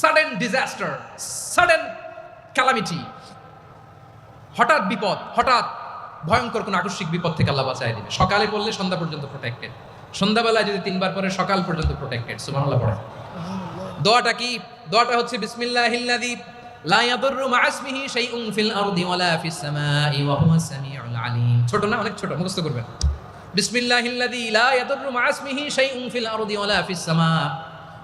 sudden disaster sudden calamity হঠাৎ বিপদ, হঠাৎ ভয়ঙ্কর কোন আকস্মিক বিপদ থেকে আল্লাহ বাঁচায় দিবে। সকালে পড়লে সন্ধ্যা পর্যন্ত প্রোটেক্টেড সন্ধ্যাবেলায় যদি তিনবার পরে সকাল পর্যন্ত প্রোটেক্টেড সুবহানাল্লাহ পড়ে দোয়াটা কি? দোয়াটা হচ্ছে, বিসমিল্লাহিল্লাযী লা ইয়াদুররু মা ইসমিহি শাইউন ফিল আরদি ওয়ালা ফিস সামাই ওয়া হুয়াস সামিউল আলিম। ছোট না? অনেক ছোট। মুখস্থ করবেন। বিসমিল্লাহিল্লাযী লা ইয়াদুররু মা ইসমিহি শাইউন ফিল আরদি ওয়ালা ফিস সামা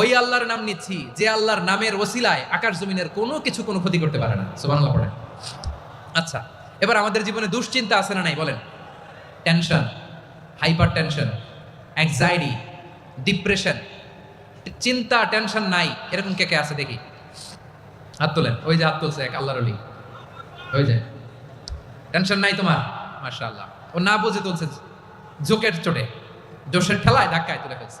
ওই আল্লাহর নাম নিচ্ছি, যে আল্লাহর নামের ওসিলায় আকাশ জমিনের কোনো কিছু কোনো ক্ষতি করতে পারে না। সুবহানাল্লাহ পড়েন। আচ্ছা এবার আমাদের জীবনে দুশ্চিন্তা আছে না নাই, বলেন। Tension hyper tension anxiety depression চিন্তা টেনশন নাই। এরকম কে কে আছে দেখি? হাত তোলেন। ওই যে হাত তুলছে এক আল্লাহর ওই যে। টেনশন নাই তোমার? মাশাআল্লাহ। ও না বুঝে তুলছে, জোকের চোটে। জোশের ঠেলায় ধাক্কায় তুলে ফেলছে।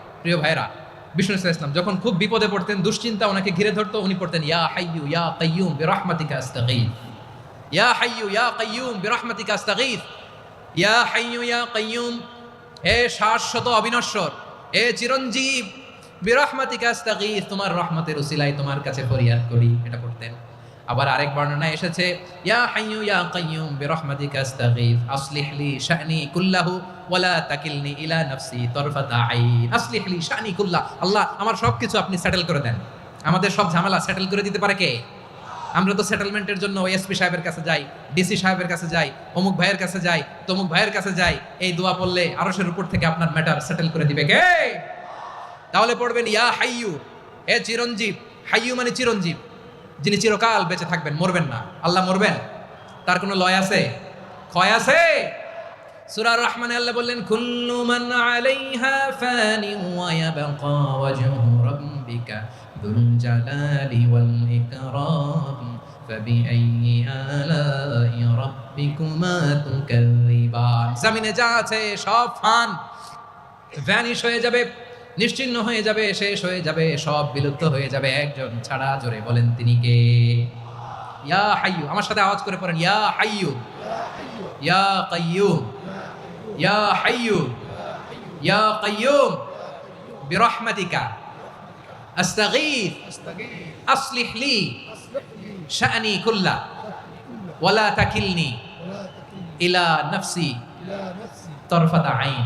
প্রিয় ভাইরা বিষ্ণু ইসলাম যখন খুব বিপদে পড়তেন, দুশ্চিন্তা ওনাকে ঘিরে ধরতো, উনি পড়তেন, ইয়া হাইয়ু ইয়া কাইয়ুম বিরহমাতিকা আস্তাগীথ। ইয়া হাইয়ু ইয়া কাইয়ুম বিরহমাতিকা আস্তাগীথ। ইয়া হাইয়ু ইয়া কাইয়ুম হে শাশ্বত অবিনশ্বর, হে চিরঞ্জীব, বিরহমাতিকা আস্তাগীথ, তোমার রহমতের উসিলায় তোমার কাছে ফরিয়াদ করি। এটা পড়তেন। আবার আরেক বর্ণনায় এসেছে, ইয়া ইয়া কুল্লাহু তাকিলনি ইলা আল্লাহ, আমার সবকিছু আপনি সেটেল করে দেন। আমাদের সব ঝামেলা সেটেল করে দিতে পারে কে? আমরা তো সেটেলমেন্টের জন্য ওই এসপি সাহেবের কাছে যাই ডিসি সাহেবের কাছে যাই, অমুক ভাইয়ের কাছে যাই, তমুক ভাইয়ের কাছে যাই, এই দোয়া পড়লে আরশের উপর থেকে আপনার ম্যাটার সেটেল করে দিবে কে? তাহলে পড়বেন, ইয়া হাইয়ু, এ চিরঞ্জীব। হাইয়ু মানে চিরঞ্জীব। যিনি চিরকাল বেঁচে থাকবেন মরবেন না আল্লাহ মরবেন তার কোনো লয় আছে ক্ষয় আছে সূরা রহমানে আল্লাহ বললেন কুল্লু মান আলাইহা ফানি ওয়া ইয়াবকা ওয়াজহু রাব্বিকা যুল জালালি ওয়াল ইকরাম فبأي آلاء ربكما تكذبان জমিনে যা আছে সব ফান ভ্যানিশ হয়ে যাবে নিশ্চিহ্ন হয়ে যাবে, শেষ হয়ে যাবে, সব বিলুপ্ত হয়ে যাবে। একজন ছাড়া জোরে বলেন তিনি কে? ইয়া হাইয়ু আমার সাথে আওয়াজ করে পড়েন। ইয়া হাইয়ু ইয়া কাইয়ুম, ইয়া হাইয়ু ইয়া কাইয়ুম, বিরহমাতিকা আস্তাগীথ আসলিহ লি, শানি কুল্লা, ওয়ালা তাকিলনি, ইলা নাফসি, তরফাতা আইন।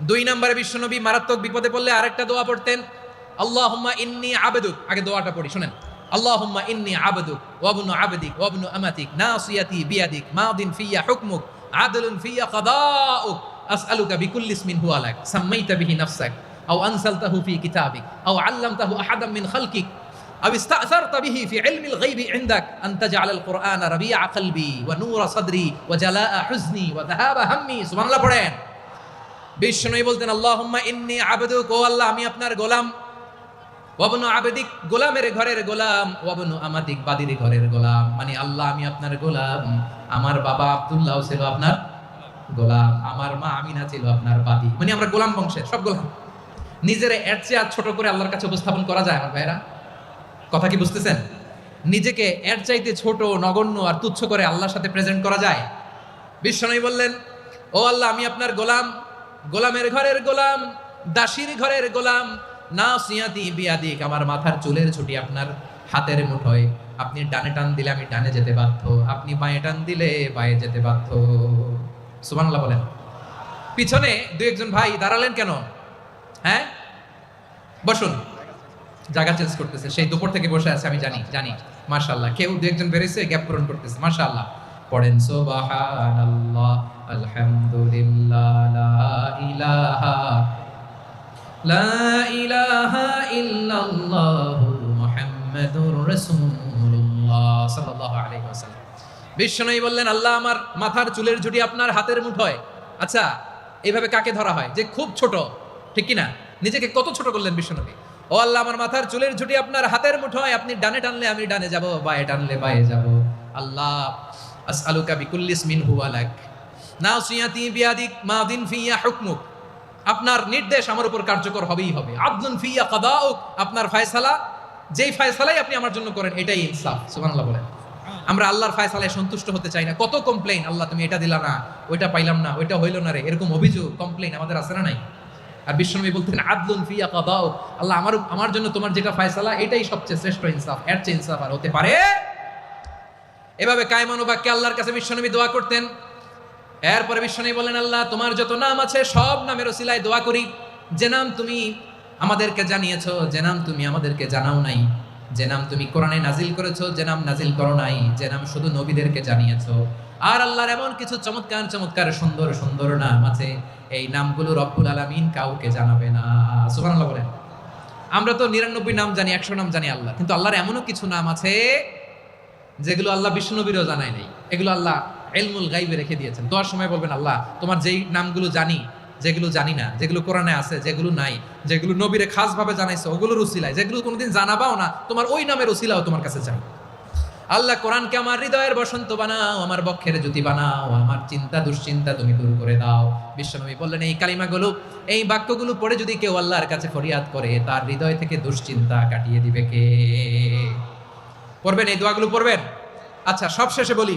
দুই নম্বরে বিশ্বনবী মারাত্মক বিপদে পড়লে আরেকটা দোয়া পড়তেন আল্লাহ ইন্নি আবেদু আগে দোয়াটা পড়ি, শোনেন। আল্লাহুম্মা ইন্নি আবেদু ওয়াবনু আবদিক ওয়াবনু আমাতিক, নাসিয়াতি বিয়াদিক, মাদিন ফিয়া হুকমুক, আদলুন ফিয়া কাদাউক, আসআলুকা বিকুল্লি ইসমিন হুয়া লাক, সাম্মাইতা বিহি নাফসাক, আও আনসালতাহু ফি কিতাবিক, আও আল্লামতাহু আহাদাম মিন খালকিক, আও ইস্তাআসারতা বিহি ফি ইলমিল গায়বি ইনদাক, আন তাজআলাল কুরআন রাবিআ কলবি ওয়া নূরা সাদরি, ওয়া জালাআ হুজনি, ওয়া যাহাবা হাম্মি। বিষ্ণুই বলতেন, আল্লাহুম্মা ইন্নী আবেদুক, ও আল্লাহ, আমি আপনার গোলাম। ওয়াবনু আবেদিক গোলামের ঘরের গোলাম, ওয়াবনু আমাদিক বাদির ঘরের গোলাম। মানে আল্লাহ, আমি আপনার গোলাম। আমার বাবা আব্দুল্লাহ ছিল আপনার গোলাম। আমার মা আমিনা ছিল আপনার বাদি। মানে আমরা গোলাম বংশের, সব গোলাম। নিজের এর চেয়ে আর ছোট করে আল্লাহর কাছে উপস্থাপন করা যায় আমার ভাইরা কথা কি বুঝতেছেন? নিজেকে এর চাইতে ছোট, নগণ্য আর তুচ্ছ করে আল্লাহর সাথে প্রেজেন্ট করা যায়? বিশ্বনবী বললেন, ও আল্লাহ, আমি আপনার গোলাম। গোলামের ঘরের গোলাম, দাসীর ঘরের গোলাম না সিয়াতি বিয়াদিক, আমার মাথার চুলের ছুটি আপনার হাতের মুঠোয়। আপনি ডানে টান দিলে আমি ডানে যেতে বাধ্য, আপনি বাঁয়ে টান দিলে বাঁয়ে যেতে বাধ্য। সুবহানাল্লাহ বলেন। পিছনে দু একজন ভাই দাঁড়ালেন কেন? হ্যাঁ? বসুন। জায়গা চেঞ্জ করতেছে, সেই দুপুর থেকে বসে আছে, আমি জানি জানি। মাশাআল্লাহ, কেউ দু একজন বেরিয়েছে গ্যাপ পূরণ করতেছে, মাশাআল্লাহ। পড়েন, সুবহানাল্লাহ। আলহামদুলিল্লাহ, লা ইলাহা লা ইলাহা ইল্লাল্লাহ মুহাম্মাদুর রাসূলুল্লাহ সাল্লাল্লাহু আলাইহি ওয়াসাল্লাম। বিশ্বনবী বললেন, আল্লাহ আমার মাথার চুলের ঝুটি আপনার হাতের মুঠোয় আচ্ছা এইভাবে কাকে ধরা হয়? যে খুব ছোট, ঠিক কি না নিজেকে কত ছোট করলেন বিশ্বনবী? ও আল্লাহ, আমার মাথার চুলের ঝুটি আপনার হাতের মুঠোয় আপনি ডানে টানলে আমি ডানে যাব, বায়ে টানলে বায়ে যাব। আল্লাহ, আসআলুকা বিকুল্লিস হুয়া লাক নাসিয়াতি বিয়াদিক মাদিন ফিয়া হুকমুক। আপনার নির্দেশ আমার উপর কার্যকর হবেই হবে। আব্দুল ফিয়া কাদাউক, আপনার ফয়সালা, যেই ফয়সালাই আপনি আমার জন্য করেন, এটাই ইনসাফ, সুবহানাল্লাহ বলেন। আমরা আল্লাহর ফয়সালায় সন্তুষ্ট হতে চাই না। কত কমপ্লেইন আল্লাহ তুমি এটা দিলা না, ওইটা পাইলাম না, ওইটা হইল না রে, এরকম অভিযোগ কমপ্লেইন আমাদের আছে না নাই? আর বিশ্বনবী বলতেন আদলুন ফিয়া কাদাউক, আল্লাহ আমার আমার জন্য তোমার যেটা ফয়সালা, এটাই সবচেয়ে শ্রেষ্ঠ ইনসাফ, এর চেয়ে ইনসাফ আর হতে পারে? এভাবে কায়মানো কায়মানুবাক্যে আল্লাহর কাছে বিশ্বনবী দোয়া করতেন এরপরে বিশ্বনবী বলেন আল্লাহ, তোমার যত নাম আছে, সব নামের ওসিলায় দোয়া করি। যে নাম তুমি আমাদেরকে জানিয়েছো, যে নাম তুমি আমাদেরকে জানাও নাই, যে নাম তুমি কোরআনে নাজিল করেছ, যে নাম নাজিল করো নাই, যে নাম শুধু নবীদেরকে জানিয়েছো। আর আল্লাহর এমন কিছু চমৎকার চমৎকার, সুন্দর সুন্দর নাম আছে, এই নামগুলো রব্বুল আলামিন কাউকে জানাবে না। সুবহানাল্লাহ বলেন। আমরা তো নিরানব্বই নাম জানি, একশো নাম জানি আল্লাহ, কিন্তু আল্লাহর এমনও কিছু নাম আছে, যেগুলো আল্লাহ বিষ্ণুনবীরও জানায় নাই। এগুলো আল্লাহ এলমুল গাইবে রেখে দিয়েছেন। দোয়ার সময় বলবেন, আল্লাহ, তোমার যেই নামগুলো জানি, যেগুলো জানি না, যেগুলো কোরআনে আছে, যেগুলো নাই, যেগুলো নবীরে খাস ভাবে জানাইছে, ওগুলোর উসিলায়, যেগুলো কোনোদিন জানাবাও না, তোমার ওই নামের উসিলাও তোমার কাছে চাই। আল্লাহ কোরআনকে আমার হৃদয়ের বসন্ত বানাও, আমার বক্ষের জ্যোতি বানাও, আমার চিন্তা দুশ্চিন্তা তুমি দূর করে দাও। বিশ্বনবী বললেন, এই কালিমাগুলো, এই বাক্যগুলো পড়ে যদি কেউ আল্লাহর কাছে ফরিয়াদ করে, তার হৃদয় থেকে দুশ্চিন্তা কাটিয়ে দিবে কে? পড়বেন, এই দোয়াগুলো পড়বেন? আচ্ছা সব শেষে বলি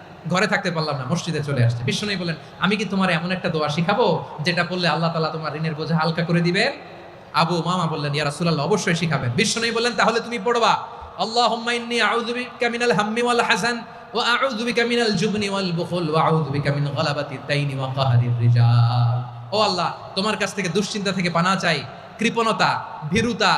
ঘরে থাকতে পারলাম না, মসজিদে চলে আসছে। বিষ্ণু বলেন আমি কি তোমার এমন একটা দোয়া শিখাবো, যেটা পড়লে আল্লাহ তালা তোমার ঋণের বোঝা হালকা করে দিবে আবু মামা বললেন, ইয়া রাসূলুল্লাহ, অবশ্যই শিখাবেন। বিষ্ণু বললেন, তাহলে তুমি পড়বা, আল্লাহুম্মা ইন্নী আউযু বিকা মিনাল হাম্মি ওয়াল হাসান ওয়া আউযু বিকা মিনাল জুবনি ওয়াল বুখল ওয়া আউযু বিকা মিন গালাবাতি ও আল্লাহ, তোমার কাছ থেকে দুশ্চিন্তা থেকে পানা চাই, কৃপণতা, ভীরুতা,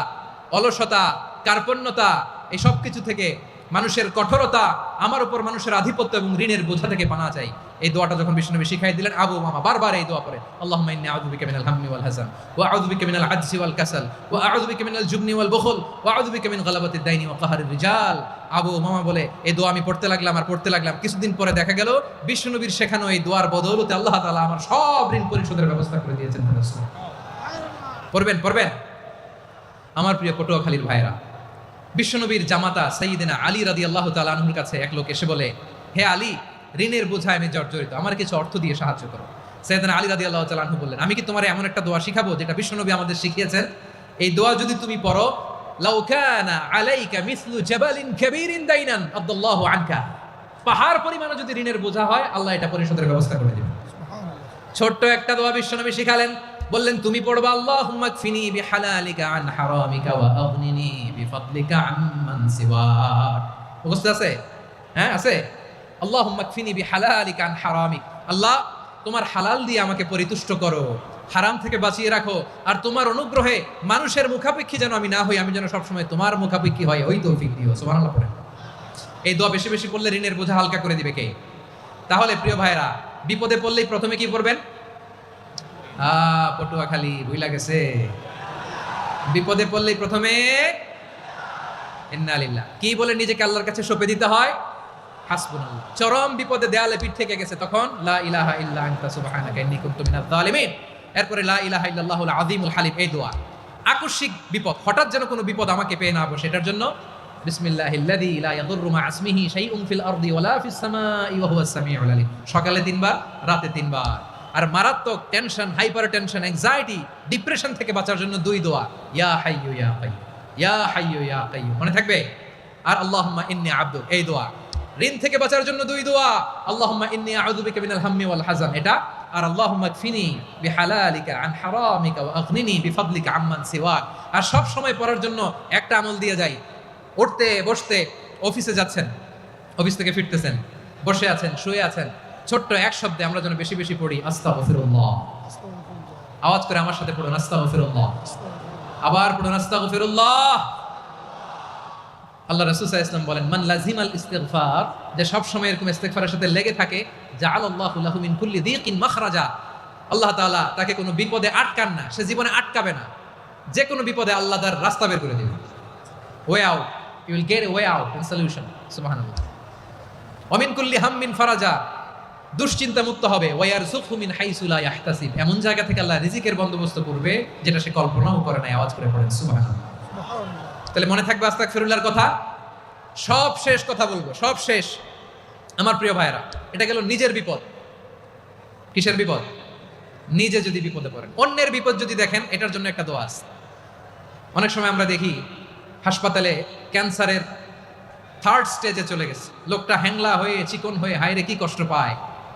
অলসতা, কার্পণ্যতা, এই সব কিছু থেকে মানুষের কঠোরতা আমার উপর মানুষের আধিপত্য এবং ঋণের বোঝা থেকে পানা চাই। এই দোয়াটা যখন বিষ্ণুনবী শিখাই দিলেন, আবু মামা বারবার এই দোয়া কাহরির রিজাল। আবু মামা বলে, এই দোয়া আমি পড়তে লাগলাম আর পড়তে লাগলাম। কিছুদিন পরে দেখা গেল বিষ্ণুনবীর শেখানো এই দোয়ার বদৌলতে আল্লাহ তাআলা আমার সব ঋণ পরিশোধের ব্যবস্থা করে দিয়েছেন। পড়বেন পড়বেন। আমার প্রিয় পটুয়াখালীর ভাইরা বিশ্বনবীর জামাতা সঈদিনা আলী রাদি আল্লাহ তালুর কাছে এক লোক এসে বলে হে আলী ঋণের বোঝায় আমি জর্জরিত। আমার কিছু অর্থ দিয়ে সাহায্য করো। সৈয়দিনা আলী রাদি আল্লাহ তালু বললেন আমি কি তোমার এমন একটা দোয়া শিখাবো যেটা বিশ্বনবী আমাদের শিখিয়েছেন? এই দোয়া যদি তুমি পড়ো লাউকানা আলাইকা মিসলু জাবালিন কাবীরিন দাইনান আব্দুল্লাহু আনকা। পাহাড় পরিমাণে যদি ঋণের বোঝা হয় আল্লাহ এটা পরিশোধের ব্যবস্থা করে দিবেন। ছোট্ট একটা দোয়া বিশ্বনবী শিখালেন বললেন তুমি পড়বা আল্লাহুম্মা কফিনি বিহালালিকা আন হারামিকা ওয়া আগনিনি হ্যাঁ আছে? হারামিক। আল্লাহ, তোমার হালাল দিয়ে আমাকে পরিতুষ্ট করো। হারাম থেকে বাঁচিয়ে রাখো। আর তোমার অনুগ্রহে মানুষের মুখাপেক্ষী যেন আমি না হই, আমি যেন সবসময় তোমার মুখাপেক্ষী হয়। ওই তৌফিক দিও। পড়ে এই দোয়া বেশি বেশি পড়লে ঋণের বোঝা হালকা করে দিবে কে? তাহলে প্রিয় ভাইরা বিপদে পড়লেই প্রথমে কি করবেন আ, পটুয়াখালী, ভুইলা গেছে। বিপদে পড়লেই প্রথমে ইন্নালিল্লাহ কি বলে নিজেকে আল্লাহর কাছে সঁপে দিতে হয়? হাসবুনাল্লাহ। চরম বিপদে দেয়ালে পিঠ থেকে গেছে তখন, লা ইলাহা ইল্লা আনতা সুবহানাকা ইন্নী কুনতু মিনাজ জালিমিন এরপরে লা ইলাহা ইল্লাল্লাহুল আযীমুল হালিম, এই দোয়া। আকস্মিক বিপদ, হঠাৎ যেন কোনো বিপদ আমাকে পেয়ে না বসে, এটার জন্য বিসমিল্লাহিল্লাযী লা ইয়াদুররু মা ইসমিহি শাইউন ফিল আরদি ওয়ালা ফিস সামাই ওয়া হুয়াস সামিউল আলিম। সকালে তিনবার, রাতে তিনবার। আর মারাত্মক tension hyper tension anxiety depression থেকে বাঁচার জন্য দুই দোয়া। ইয়া হাইয়ু ইয়া কাইয়্যুম। ইয়া হাইয়ু ইয়া কাইয়্যুম। মনে থাকবে? আর আল্লাহুম্মা ইন্নী আব্দু। এই দোয়া। ঋণ থেকে বাঁচার জন্য দুই দোয়া। আল্লাহুম্মা ইন্নী আউযু বিকা মিনাল হাম্মি ওয়াল হাযান। এটা, আর আল্লাহুম্মা বিহালালিকা আন হারামিকা ওয়া আগনিনি বিফাদলিকা আম্মান সিওয়াক। আর সব সময় পড়ার জন্য একটা আমল দিয়ে যাই। উঠতে, বসতে, অফিসে যাচ্ছেন, অফিস থেকে ফিরতেছেন, বসে আছেন, শুয়ে আছেন। ছোট্ট এক শব্দে আমরা যেন বেশি বেশি পড়ি, আস্তাগফিরুল্লাহ। আওয়াজ করে আমার সাথে পড়ুন, আস্তাগফিরুল্লাহ। আবার পড়ুন আল্লাহ রাসূল সাল্লাল্লাহু বলেন, মান লাজিমাল ইস্তিগফার, যে সব সময় এরকম ইস্তিগফারের সাথে লেগে থাকে, জাআলাল্লাহু লাহু মিন কুল্লি দীকিন মাখরাজা। আল্লাহ তাআলা তাকে কোনো বিপদে আটকান না, সে জীবনে আটকাবে না। যে কোনো বিপদে আল্লাহ তার রাস্তা বের করে দেবে way out you will get way out in solution সুবহানাল্লাহ। অমিন কুল্লি হাম্মিন ফারাজা দুশ্চিন্তা মুক্ত হবে ওয়ার সুখুমিন হাইসুলা ইয়াহতাসিব। এমন জায়গা থেকে আল্লাহ রিজিকের বন্দোবস্ত করবে যেটা সে কল্পনাও করে নাই আওয়াজ করে পড়েন। সুবহানাল্লাহ। তাহলে মনে থাকবে আস্তাক ফিরুল্লাহর কথা? সব শেষ কথা বলব সব শেষ। আমার প্রিয় ভাইরা এটা গেল নিজের বিপদ। কিসের বিপদ? নিজে যদি বিপদে পড়েন। অন্যের বিপদ যদি দেখেন এটার জন্য একটা দোয়া আছে। অনেক সময় আমরা দেখি হাসপাতালে ক্যান্সারের থার্ড স্টেজে চলে গেছে। লোকটা হ্যাংলা হয়ে চিকন হয়ে হাইরে কি কষ্ট পায়।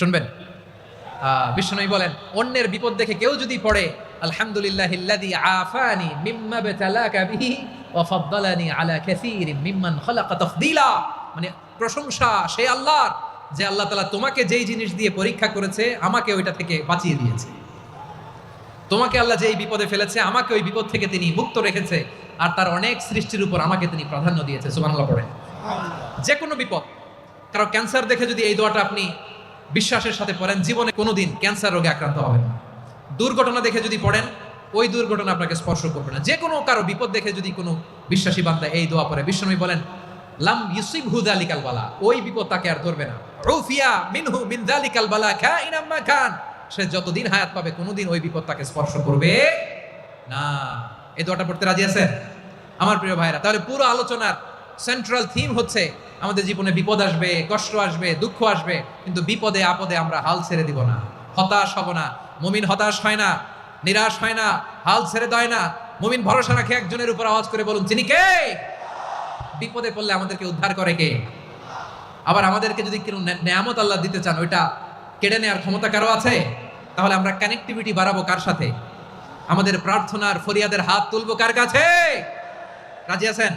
শুনবেন? আহ, বিশ্বনবী বলেন অন্যের বিপদ দেখে কেউ যদি পড়ে আলহামদুলিল্লাহ আফানি মিম্মা বিতালাকা বিহি ওয়া আলা কাসীরিম মিম্মান খালাকা তাফদীলা। মানে প্রশংসা সেই আল্লাহর যে আল্লাহ তাআলা তোমাকে যেই জিনিস দিয়ে পরীক্ষা করেছে আমাকে ওইটা থেকে বাঁচিয়ে দিয়েছে। তোমাকে আল্লাহ যেই বিপদে ফেলেছে আমাকে ওই বিপদ থেকে তিনি মুক্ত রেখেছে আর তার অনেক সৃষ্টির উপর আমাকে তিনি প্রাধান্য দিয়েছে। সুবহানাল্লাহ পড়ে যে কোনো বিপদ কারও ক্যান্সার দেখে যদি এই দোয়াটা আপনি বিশ্বাসের সাথে পড়েন, জীবনে কোনোদিন ক্যান্সার রোগে আক্রান্ত হবেন না। দুর্ঘটনা দেখে যদি পড়েন, ওই দুর্ঘটনা আপনাকে স্পর্শ করবে না। যে কোনো কারও বিপদ দেখে যদি কোনো বিশ্বাসী বান্দা এই দোয়া পড়ে, বিশ্বনবী বলেন, লাম ইউসিব হুদালিকাল বালা ওই বিপদ তাকে আর ধরবে না। রুফিয়া মিনহু মিন যালিকাল বালা খাইন আম্মা খান সে যতদিন হায়াত পাবে, কোনোদিন ওই বিপদ তাকে স্পর্শ করবে না। এই দোয়াটা পড়তে রাজি আছেন? আমার প্রিয় ভাইরা, তাহলে পুরো আলোচনার সেন্ট্রাল থিম হচ্ছে আমাদের জীবনে বিপদ আসবে, কষ্ট আসবে, দুঃখ আসবে, কিন্তু বিপদে, আপদে আমরা হাল ছেড়ে দিব না। হতাশ হব না। মুমিন হতাশ হয় না, নিরাশ হয় না, হাল ছেড়ে দেয় না। মুমিন ভরসা রাখে একজনের উপর আওয়াজ করে বলুন তিনি কে? বিপদে পড়লে আমাদেরকে উদ্ধার করে কে? আবার আমাদেরকে যদি কেউ নেয়ামত আল্লাহ দিতে চান, ওইটা কেড়ে নেওয়ার ক্ষমতা কারও আছে? তাহলে আমরা কানেক্টিভিটি বাড়াবো কার সাথে? আমাদের প্রার্থনার ফরিয়াদের হাত তুলবো কার কাছে? রাজি আছেন?